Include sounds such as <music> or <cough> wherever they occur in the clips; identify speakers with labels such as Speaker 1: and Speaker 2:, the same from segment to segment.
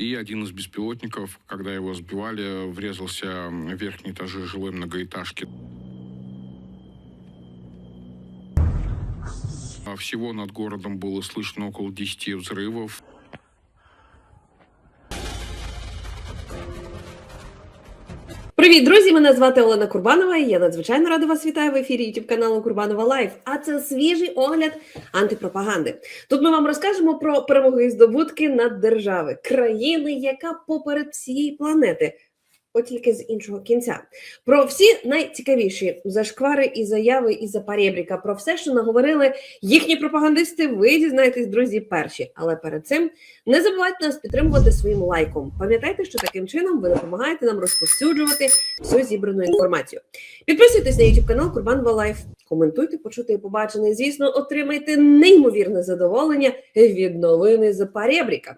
Speaker 1: И один из беспилотников, когда его сбивали, врезался в верхние этажи жилой многоэтажки. А Всего над городом было слышно около 10 взрывов.
Speaker 2: Привіт, друзі! Мене звати Олена Курбанова. і Я надзвичайно рада вас вітаю в ефірі YouTube каналу Курбанова Лайф. А це свіжий огляд антипропаганди. Тут ми вам розкажемо про перемоги і здобутки над держави, країни, яка поперед всієї планети. От тільки з іншого кінця. Про всі найцікавіші зашквари і заяви із Запорєбріка, про все, що наговорили їхні пропагандисти, ви дізнаєтесь, друзі, перші. Але перед цим не забувайте нас підтримувати своїм лайком. Пам'ятайте, що таким чином ви допомагаєте нам розповсюджувати всю зібрану інформацію. Підписуйтесь на YouTube канал Курбанова Лайф, коментуйте, почути і побачене. Звісно, отримайте неймовірне задоволення від новини Запорєбріка.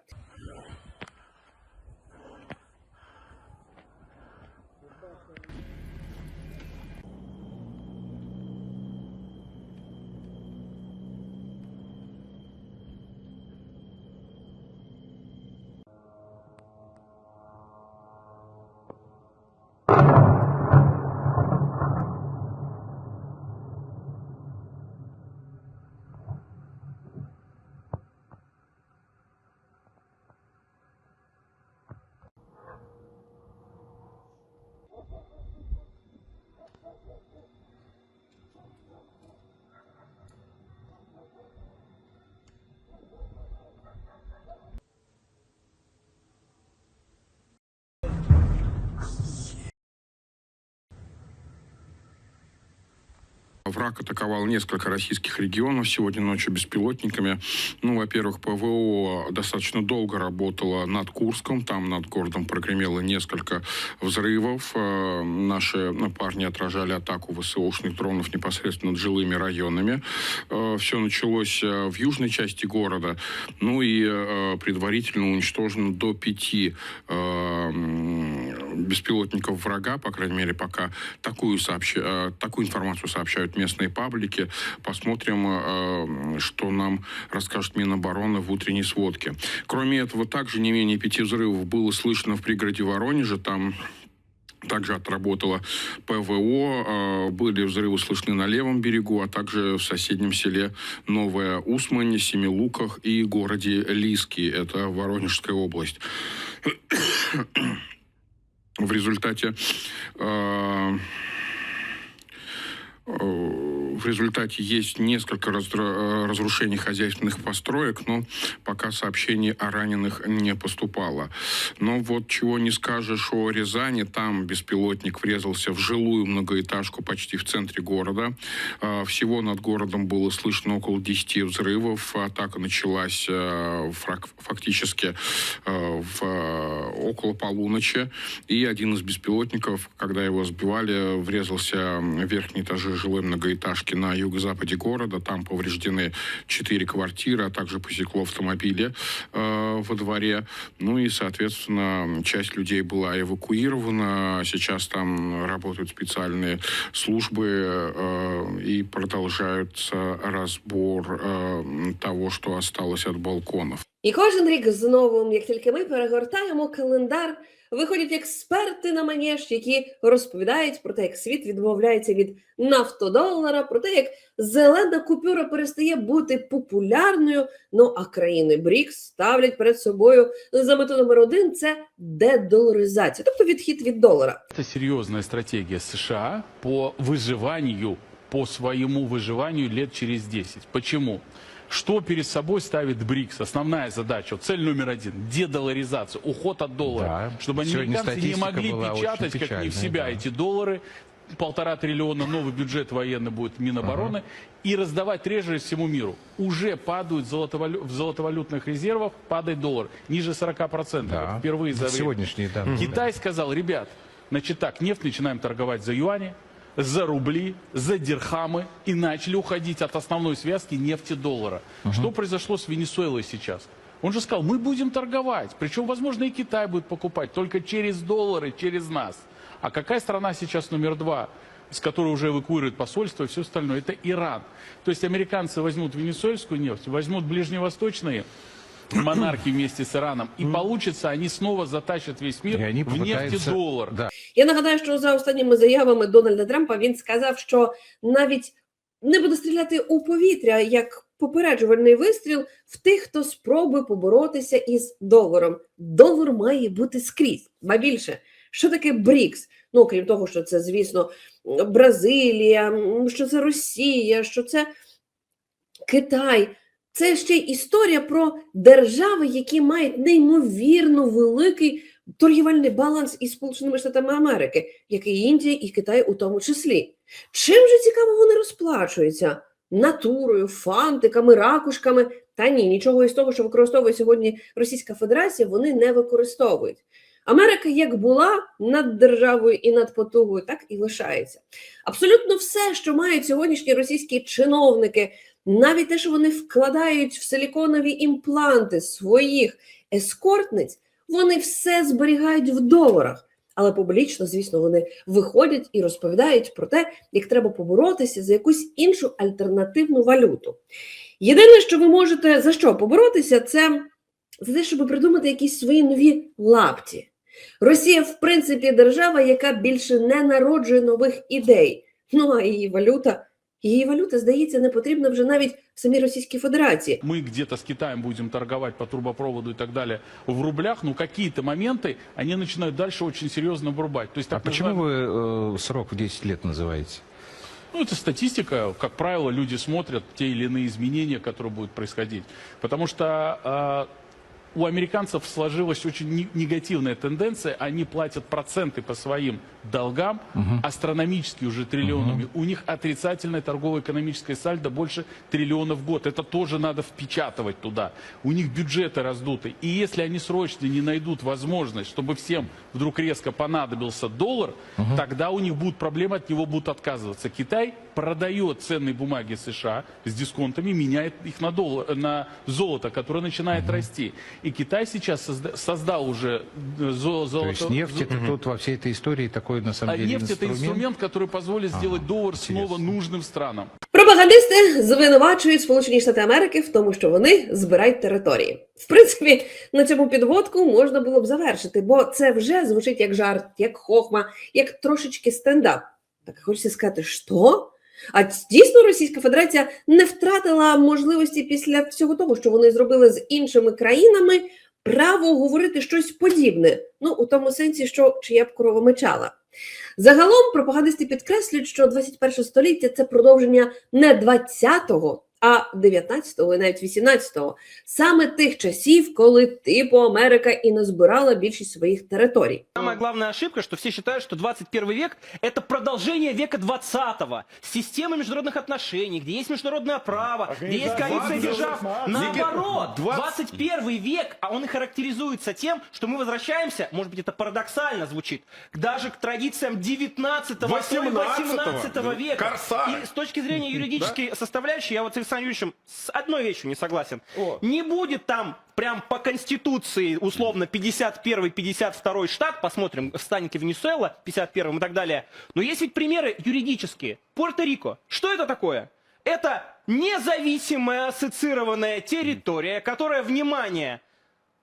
Speaker 1: Враг атаковал несколько российских регионов сегодня ночью беспилотниками. Ну, во-первых, ПВО достаточно долго работало над Курском. Там над городом прогремело несколько взрывов. Э, Наши парни отражали атаку ВСУшных дронов непосредственно над жилыми районами. Все началось э, в южной части города. Ну и э, предварительно уничтожено до пяти э, беспилотников врага, по крайней мере, пока такую, сообщ... э, такую информацию сообщают местные паблики. Посмотрим, э, что нам расскажет Минобороны в утренней сводке. Кроме этого, также не менее пяти взрывов было слышно в пригороде Воронежа. Там также отработала ПВО, э, были взрывы слышны на левом берегу, а также в соседнем селе Новая Усмань, Семилуках и городе Лиски, это Воронежская область. В результате э, э, в результате есть несколько э, разрушений хозяйственных построек, но пока сообщений о раненых не поступало. Но вот чего не скажешь о Рязани, там беспилотник врезался в жилую многоэтажку почти в центре города. Э, Всего над городом было слышно около 10 взрывов. Атака началась э, фактически в, около полуночи. И один из беспилотников, когда его сбивали, врезался в верхние этажи жилой многоэтажки на юго-западе города. Там повреждены четыре квартиры, а также посекло автомобили э, во дворе. Ну и, соответственно, часть людей была эвакуирована. Сейчас там работают специальные службы э, и продолжается разбор э, того, что осталось от балконов.
Speaker 2: І кожен рік знову, як тільки ми перегортаємо календар, виходять експерти на манеж, які розповідають про те, як світ відмовляється від нафтодолара, про те, як зелена купюра перестає бути популярною. Ну а країни БРІКС ставлять перед собою за мету номер один це дедоларизація, тобто відхід від долара.
Speaker 3: Это серьезная стратегия США по выживанию, по своему выживанию лет через 10. Почему? Что перед собой ставит БРИКС? Основная задача, вот цель номер один – дедоларизация, уход от доллара.
Speaker 4: Да.
Speaker 3: Чтобы американцы не могли печатать, как не в
Speaker 4: печальная,
Speaker 3: себя,
Speaker 4: да.
Speaker 3: эти доллары. Полтора триллиона новый бюджет военный будет Минобороны. И раздавать трежери всему миру. Уже падают золотовалю- в золотовалютных резервах, падает доллар. Ниже 40%.
Speaker 4: Да.
Speaker 3: Впервые за время.
Speaker 4: Сегодняшние данные.
Speaker 3: Китай сказал, ребят, значит так, нефть начинаем торговать за юани, за рубли, за дирхамы и начали уходить от основной связки нефти-доллара. Что произошло с Венесуэлой сейчас? Он же сказал, мы будем торговать, причем, возможно, и Китай будет покупать, только через доллары, через нас. А какая страна сейчас номер два, с которой уже эвакуируют посольство и все остальное? Это Иран. То есть американцы возьмут венесуэльскую нефть, возьмут ближневосточные монархии вместе с Ираном. И получится, они снова затащат весь мир
Speaker 4: они
Speaker 3: в нефтедоллар.
Speaker 4: Да.
Speaker 2: Я нагадаю, що за останніми заявами Дональда Трампа він сказав, що навіть не буде стріляти у повітря як попереджувальний вистріл в тих, хто спробує поборотися із доларом. Долар має бути скрізь. Ба більше, що таке БРІКС? Ну, крім того, що це, звісно, Бразилія, що це Росія, що це Китай. Це ще й історія про держави, які мають неймовірно великий торгівельний баланс із Сполученими Штатами Америки, як і Індія і Китай у тому числі. Чим же цікаво вони розплачуються? Натурою, фантиками, ракушками. Та ні, нічого із того, що використовує сьогодні Російська Федерація, вони не використовують. Америка як була над державою і над потугою, так і лишається. Абсолютно все, що мають сьогоднішні російські чиновники, навіть те, що вони вкладають в силіконові імпланти своїх ескортниць, вони все зберігають в доларах. Але публічно, звісно, вони виходять і розповідають про те, як треба поборотися за якусь іншу альтернативну валюту. Єдине, що ви можете за що поборотися, це за те, щоб придумати якісь свої нові лапті. Росія, в принципі, держава, яка більше не народжує нових ідей. Ну а її валюта, її валюта, здається, не потрібна вже навіть в самій Російській Федерації.
Speaker 3: Мы где-то с Китаем будем торговать по трубопроводу и так далее в рублях, но какие-то моменты они начинают дальше очень серьезно врубать. То есть,
Speaker 4: А
Speaker 3: так
Speaker 4: почему
Speaker 3: называемый-
Speaker 4: вы э, срок в 10 лет называете?
Speaker 3: Ну, это статистика. Как правило, люди смотрят те или иные изменения, которые будут происходить. Потому что а, у американцев сложилась очень не- негативная тенденция. Они платят проценты по своим долгам, астрономические уже триллионами. У них отрицательное торгово-экономическое сальдо больше триллиона в год. Это тоже надо впечатывать туда. У них бюджеты раздуты. И если они срочно не найдут возможность, чтобы всем вдруг резко понадобился доллар, тогда у них будут проблемы, от него будут отказываться. Китай продает ценные бумаги США с дисконтами, меняет их на, доллар, на золото, которое начинает расти. И Китай сейчас созда- создал уже э, зо-
Speaker 4: То
Speaker 3: золото.
Speaker 4: есть нефть это тут во всей этой истории такой на самом
Speaker 3: А
Speaker 4: деле
Speaker 3: нефть это инструмент, который позволит сделать доллар снова
Speaker 4: интересно.
Speaker 3: нужным странам.
Speaker 2: Пропагандисти звинувачують Сполучені Штати Америки в тому, що вони збирають території. В принципі, на цьому підводку можна було б завершити, бо це вже звучить як жарт, як хохма, як трошечки стендап. Так хочеться сказати, що? А дійсно Російська Федерація не втратила можливості після всього того, що вони зробили з іншими країнами, право говорити щось подібне. Ну, у тому сенсі, що чия б корова мечала. Загалом пропагандисти підкреслюють, що 21 століття це продовження не 20-го, а 19-го і навіть 18-го, саме тих часів, коли типу Америка і не збирала більшість своїх територій.
Speaker 5: Самая главная ошибка, что все считают, что 21 век – это продолжение века 20-го. Системы международных отношений, где есть международное право, где есть коалиция держав. Наоборот, 21 век, а он и характеризуется тем, что мы возвращаемся, может быть, это парадоксально звучит, даже к традициям 19-го, а то и 18 века.
Speaker 6: Корсары.
Speaker 5: И с точки зрения юридической <laughs> составляющей, я вот с Александром Юрьевичем с одной вещью не согласен. Не будет там прям по конституции условно 51-52 штат, посмотрим, станет ли Венесуэла 51 и так далее. Но есть ведь примеры юридические. Пуэрто-Рико. Что это такое? Это независимая ассоциированная территория, которая, внимание,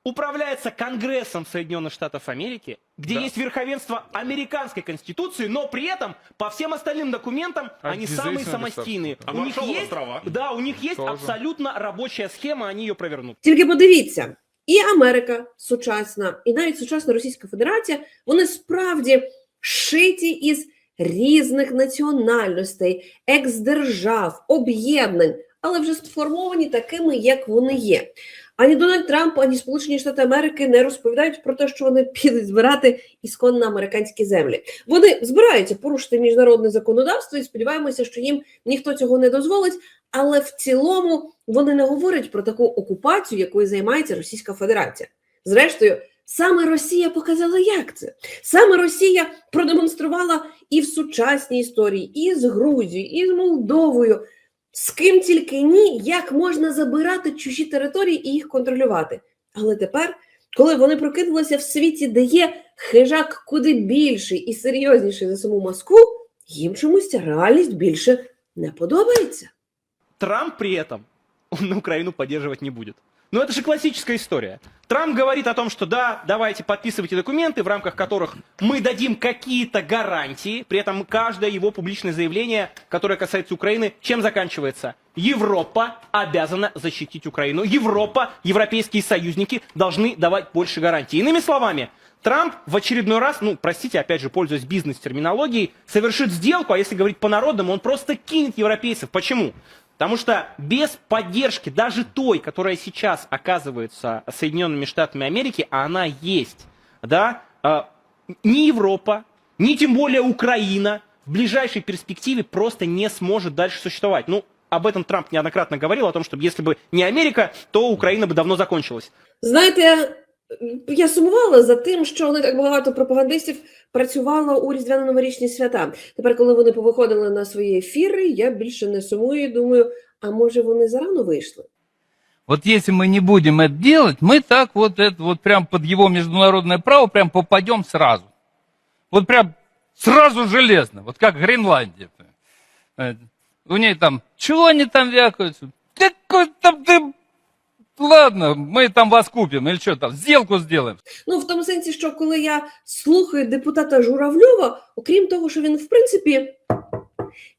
Speaker 5: управляется Конгрессом Соединенных Штатов Америки, где есть верховенство американской конституции, но при этом по всем остальным документам
Speaker 3: А
Speaker 5: они
Speaker 3: где
Speaker 5: самые
Speaker 3: зависимое
Speaker 5: самостийные.
Speaker 6: А
Speaker 5: у них
Speaker 6: Маршалловы
Speaker 5: есть,
Speaker 6: острова?
Speaker 5: да, у них есть
Speaker 3: Тоже.
Speaker 5: абсолютно рабочая схема, они ее провернут.
Speaker 2: Тільки подивіться, і Америка сучасна, і навіть сучасна Російська Федерація, вони справді шиті із різних національностей, екс-держав, об'єднань, але вже сформовані такими, як вони є. Ані Дональд Трамп, ані Сполучені Штати Америки не розповідають про те, що вони підуть збирати ісконно американські землі. Вони збираються порушити міжнародне законодавство і сподіваємося, що їм ніхто цього не дозволить. Але в цілому вони не говорять про таку окупацію, якою займається Російська Федерація. Зрештою, саме Росія показала, як це. Саме Росія продемонструвала і в сучасній історії, і з Грузією, і з Молдовою. З ким тільки ні, як можна забирати чужі території і їх контролювати. Але тепер, коли вони прокинулися в світі, де є хижак куди більший і серйозніший за саму Москву, їм чомусь реальність більше не подобається.
Speaker 5: Трамп при этом он <laughs> на Украину поддерживать не будет. Ну это же классическая история. Трамп говорит о том, что да, давайте подписывайте документы, в рамках которых мы дадим какие-то гарантии, при этом каждое его публичное заявление, которое касается Украины, чем заканчивается? Европа обязана защитить Украину. Европа, европейские союзники должны давать больше гарантий. Иными словами, Трамп в очередной раз, ну, простите, опять же, пользуясь бизнес-терминологией, совершит сделку, а если говорить по-народному, он просто кинет европейцев. Почему? Потому что без поддержки, даже той, которая сейчас оказывается Соединенными Штатами Америки, а она есть, да, э, ни Европа, ни тем более Украина в ближайшей перспективе просто не сможет дальше существовать. Ну, об этом Трамп неоднократно говорил, о том, что если бы не Америка, то Украина бы давно закончилась.
Speaker 2: Знаєте, я сумувала за тим, що не так багато пропагандистів працювало у різдвяно-новорічні свята. Тепер, коли вони повиходили на свої ефіри, я більше не сумую і думаю, а може вони зарано вийшли?
Speaker 6: Вот если мы не будем это делать, мы так вот это вот прям под его международное право прям попадем сразу. Вот прям сразу железно, вот как Гренландия. Э, У ней там, чего они там вякаются? Да какой там ты... Ладно, мы там вас купим, или что там, сделку сделаем.
Speaker 2: Ну, в тому сенсі, що коли я слухаю депутата Журавльова, окрім того, що він в принципі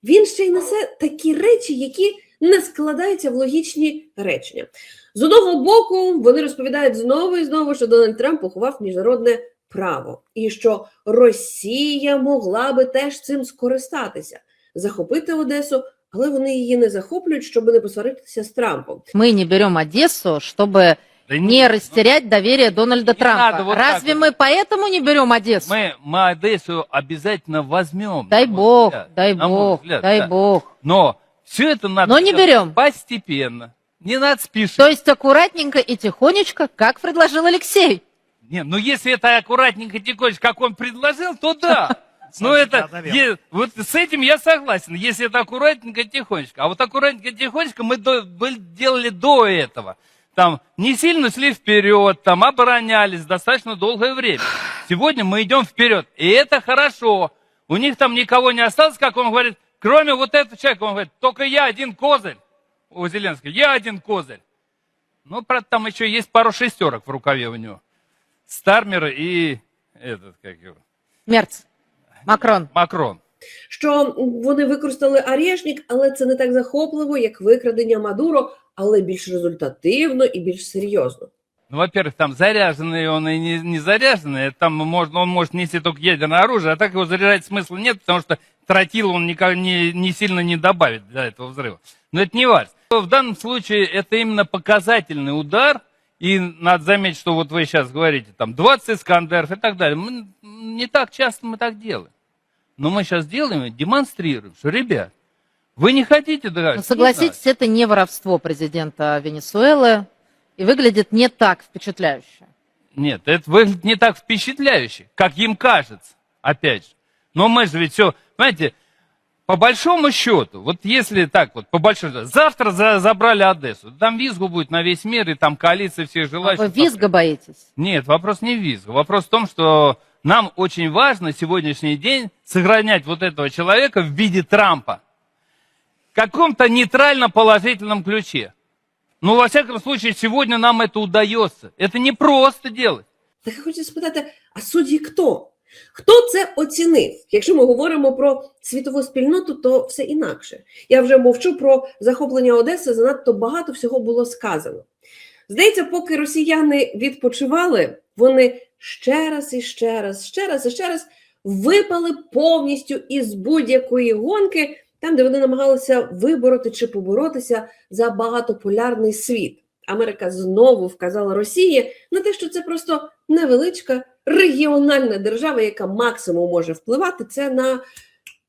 Speaker 2: він ще й несе такі речі, які не складаються в логічні речення. З одного боку, вони розповідають знову і знову, що Дональд Трамп поховав міжнародне право, і що Росія могла би теж цим скористатися, захопити Одесу, але вони її не захоплюють, щоб не посваритися з Трампом.
Speaker 7: Мы не берем Одессу, чтобы
Speaker 6: Да
Speaker 7: не растерять доверие Дональда
Speaker 6: Не
Speaker 7: Трампа.
Speaker 6: надо вот так
Speaker 7: Разве
Speaker 6: вот.
Speaker 7: мы поэтому не берем Одессу?
Speaker 6: Мы, мы Одессу обязательно возьмем.
Speaker 7: Дай бог,
Speaker 6: взгляд.
Speaker 7: дай бог,
Speaker 6: взгляд,
Speaker 7: дай
Speaker 6: да.
Speaker 7: бог.
Speaker 6: Но все это надо
Speaker 7: Но не берем.
Speaker 6: постепенно. Не надо спешить.
Speaker 7: То есть аккуратненько и тихонечко, как предложил Алексей.
Speaker 6: Не, ну если это аккуратненько тихонечко, как он предложил, то да. <laughs> Но это, е- вот с этим я согласен, если это аккуратненько тихонечко. А вот аккуратненько тихонечко мы до- были- делали до этого. Там не сильно шли вперед, там оборонялись достаточно долгое время. Сегодня мы идем вперед, и это хорошо. У них там никого не осталось, как он говорит, кроме вот этого человека, он говорит, только я один козырь у Зеленского, я один козырь. Ну, правда, там еще есть пару шестерок в рукаве у него. Стармер и этот, как его,
Speaker 7: Мерц, Макрон.
Speaker 6: Макрон.
Speaker 2: що вони використали Арєшнік, але це не так захопливо, як викрадення Мадуро, але більш результативно і більш серйозно.
Speaker 6: Ну, во-первых, там заряженный он и не, не заряженный. Там можно, он может нести только ядерное оружие, а так его заряжать смысла нет, потому что тротил он никак не, не сильно не добавит для этого взрыва. Но это не важно. В данном случае это именно показательный удар, и надо заметить, что вот вы сейчас говорите, там, 20 Искандеров и так далее. Мы, не так часто мы так делаем. Но мы сейчас делаем и демонстрируем, что, ребят, вы не хотите
Speaker 7: Но
Speaker 6: договориться?
Speaker 7: согласитесь, это не воровство президента Венесуэлы и выглядит не так впечатляюще.
Speaker 6: Нет, это выглядит не так впечатляюще, как им кажется, опять же. Но мы же ведь все, понимаете, по большому счету, вот если так вот, по большому счету, завтра за- забрали Одессу, там визгу будет на весь мир, и там коалиция всех
Speaker 7: А
Speaker 6: желающих.
Speaker 7: вы визга боитесь?
Speaker 6: Нет, вопрос не в визгу. Вопрос в том, что нам очень важно сегодняшний день сохранять вот этого человека в виде Трампа. В каком-то нейтрально-положительном ключе. Ну, во всяком случае, сегодня нам это удается. Это не просто делать.
Speaker 2: Так я хочу спитати: а судді хто? Хто це оцінив? Якщо ми говоримо про світову спільноту, то все інакше. Я вже мовчу про захоплення Одеси, занадто багато всього було сказано. Здається, поки росіяни відпочивали, вони ще раз і ще раз, ще раз і ще раз випали повністю із будь-якої гонки, там, де вони намагалися вибороти чи поборотися за багатополярний світ. Америка знову вказала Росії на те, що це просто невеличка регіональна держава, яка максимум може впливати, це на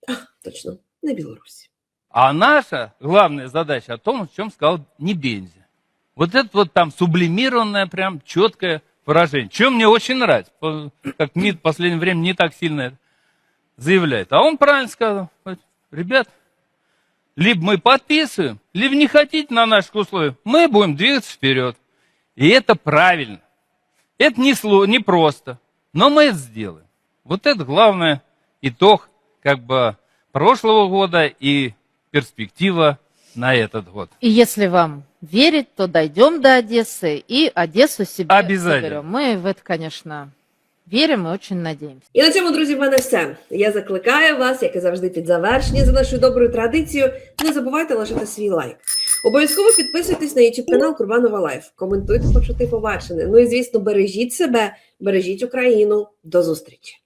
Speaker 2: а, точно на Білорусі.
Speaker 6: А наша главная задача о том, о чем сказал Небензи. Вот это вот там сублимированное, прям четкое выражение. Чем мне очень нравится, по- как МИД в последнее время не так сильно это заявляет. А он правильно сказал, вот, ребят, Либо мы подписываем, либо не хотите на наших условиях, мы будем двигаться вперед. И это правильно. Это не, сло, не просто, но мы это сделаем. Вот это главный итог как бы прошлого года и перспектива на этот год.
Speaker 7: И если вам верить, то дойдем до Одессы и Одессу себе
Speaker 6: Обязательно.
Speaker 7: заберем. Мы в это, конечно, верим и очень надіємося.
Speaker 2: І на цьому, друзі, в мене все. Я закликаю вас, як і завжди, під завершення за нашою доброю традицією. Не забувайте лишити свій лайк. Обов'язково підписуйтесь на YouTube канал Курбанова Лайф. Коментуйте, почути побачене. Ну і звісно, бережіть себе, бережіть Україну. До зустрічі!